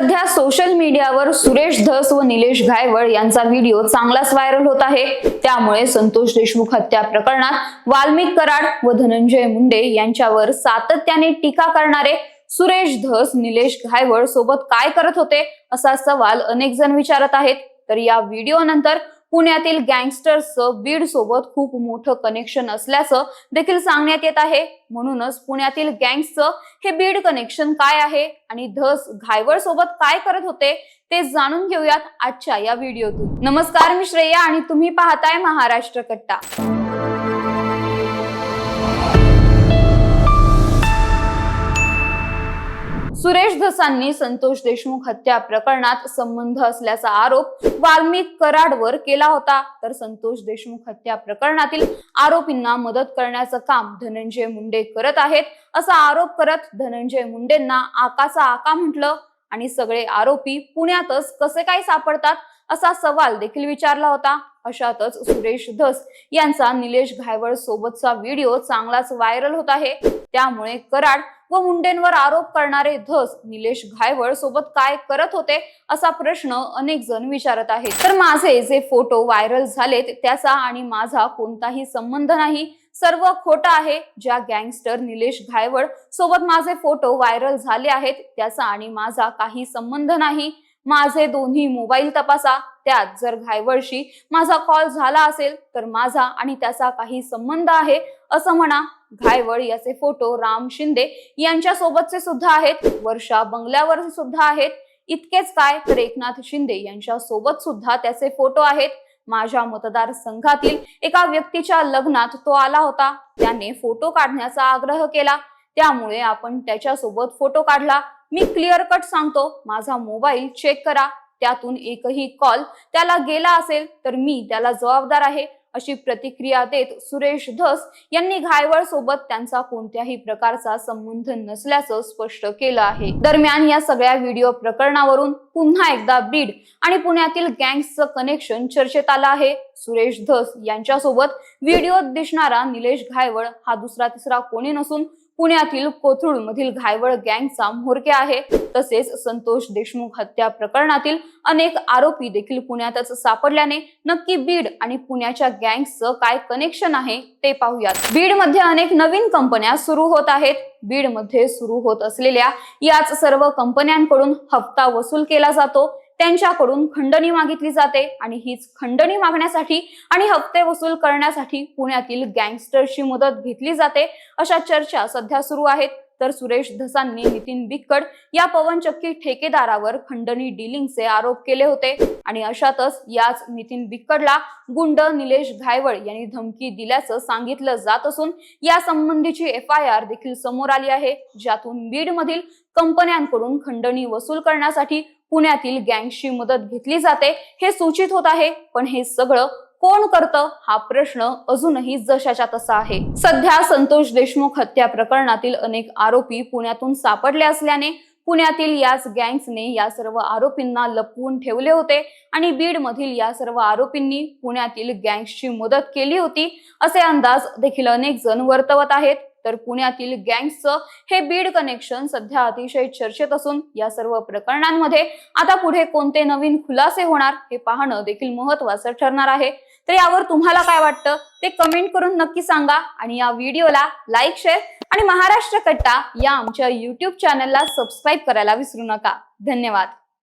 सध्या सोशल मीडियावर सुरेश धस व निलेश घायवळ यांचा व्हिडिओ चांगलाच व्हायरल होत आहे. त्यामुळे संतोष देशमुख हत्या प्रकरणात वाल्मिक कराड व धनंजय मुंडे यांच्यावर सातत्याने टीका करणारे सुरेश धस निलेश घायवळ सोबत काय करत होते असा सवाल अनेक जण विचारत आहेत. तर या व्हिडिओ नंतर पुण्यातील गँगस्टर्सचं बीड सोबत खूप मोठं कनेक्शन असल्याचं देखील सांगण्यात येत आहे. म्हणूनच पुण्यातील गँग्सचं हे बीड कनेक्शन काय आहे आणि धस घायवळ सोबत काय करत होते ते जाणून घेऊयात आजच्या या व्हिडिओतून नमस्कार मी श्रेया आणि तुम्ही पाहताय महाराष्ट्र कट्टा. दिवसांनी संतोष देशमुख हत्या प्रकरणात संबंध असल्याचा आरोप वाल्मिक कराडवर केला होता. तर संतोष देशमुख हत्या प्रकरणातील आरोपींना मदत करण्याचं काम धनंजय मुंडे करत आहेत. असा आरोप करत धनंजय मुंडेंना आकाचा आका म्हटलं आणि सगळे आरोपी पुण्यातच कसे काय सापडतात असा सवाल देखील विचारला होता. अशातच सुरेश धस यांचा निलेश घायवळ सोबतचा व्हिडिओ चांगलाच व्हायरल होत आहे. त्यामुळे कराड व मुंडेंवर आरोप करणारे धस निलेश घायवळ सोबत काय करत होते असा प्रश्न अनेक जण विचारत आहेत. तर माझे जे फोटो व्हायरल झालेत त्याचा आणि माझा कोणताही संबंध नाही. सर्व खोटं आहे. ज्या गँगस्टर निलेश घायवळ सोबत माझे फोटो व्हायरल झाले आहेत त्याचा आणि माझा काही संबंध नाही. माझे दोन्ही मोबाईल तपासा. त्यात जर घायवळशी माझा कॉल झाला असेल तर माझा आणि त्याचा काही संबंध आहे असं म्हणा. घायवळ याचे फोटो राम शिंदे यांच्या सोबतचे सुद्धा आहेत. वर्षा बंगल्यावर सुद्धा आहेत. इतकेच काय तर एकनाथ शिंदे यांच्या सोबत सुद्धा त्याचे फोटो आहेत. माझ्या मतदारसंघातील एका व्यक्तीच्या लग्नात तो आला होता. त्याने फोटो काढण्याचा आग्रह केला. त्यामुळे आपण त्याच्यासोबत फोटो काढला. मी क्लिअर कट सांगतो. माझा मोबाईल चेक करा. त्यातून एकही कॉल त्याला गेला असेल तर मी त्याला जबाबदार आहे. अशी प्रतिक्रिया देत सुरेश धस यांनी घायवळ सोबत त्यांचा कोणत्याही प्रकारचा संबंध नसल्याचं स्पष्ट केलं आहे. दरम्यान या सगळ्या व्हिडिओ प्रकरणावरून पुन्हा एकदा बीड आणि पुण्यातील गँग्सचं कनेक्शन चर्चेत आलं आहे. सुरेश धस यांच्यासोबत व्हिडिओत दिसणारा निलेश घायवळ हा दुसरा तिसरा कोणी नसून पुण्यातील कोथरूड मधील घायवळ गँगचा म्होरके आहे. तसेच संतोष देशमुख हत्या प्रकरणातील अनेक आरोपी देखील पुण्यातच सापडल्याने नक्की बीड आणि पुण्याच्या गँगचं काय कनेक्शन आहे ते पाहूयात. बीडमध्ये अनेक नवीन कंपन्या सुरू होत आहेत. बीडमध्ये सुरू होत असलेल्या याच सर्व कंपन्यांकडून हप्ता वसूल केला जातो. त्यांच्याकडून खंडणी मागितली जाते आणि हीच खंडणी मागण्यासाठी आणि हप्ते वसूल करण्यासाठी पुण्यातील गँगस्टरची मदत घेतली जाते अशा चर्चा सध्या सुरू आहेत. तर सुरेश धसांनी नितीन बिक्कड या पवनचक्की ठेकेदारावर खंडणी डिलिंगचे आरोप केले होते. आणि अशातच याच नितीन बिक्कडला गुंड निलेश घायवळ यांनी धमकी दिल्याचं सांगितलं जात असून या संबंधीची एफ आय आर देखील समोर आली आहे. ज्यातून बीडमधील कंपन्यांकडून खंडणी वसूल करण्यासाठी पुण्यातील गँगची मदत घेतली जाते हे सूचित होत आहे. पण हे सगळं कोण करतं हा प्रश्न अजूनही जशाच्या तसा आहे. सध्या संतोष देशमुख हत्या प्रकरणातील अनेक आरोपी पुण्यातून सापडले असल्याने पुण्यातील याच गँग्सने या सर्व आरोपींना लपवून ठेवले होते आणि बीड मधील या सर्व आरोपींनी पुण्यातील गँग्सची मदत केली होती असे अंदाज देखील अनेक जण वर्तवत आहेत. तर पुण्यातील गँग्सचं हे बीड कनेक्शन सध्या अतिशय चर्चेत असून या सर्व प्रकरणांमध्ये आता पुढे कोणते नवीन खुलासे होणार हे पाहणं देखील महत्वाचं ठरणार आहे. तर यावर तुम्हाला काय वाटतं? ते कमेंट करून नक्की सांगा आणि या व्हिडिओला लाईक शेअर आणि महाराष्ट्र कट्टा या आमच्या युट्यूब चॅनलला सबस्क्राईब करायला विसरू नका. धन्यवाद.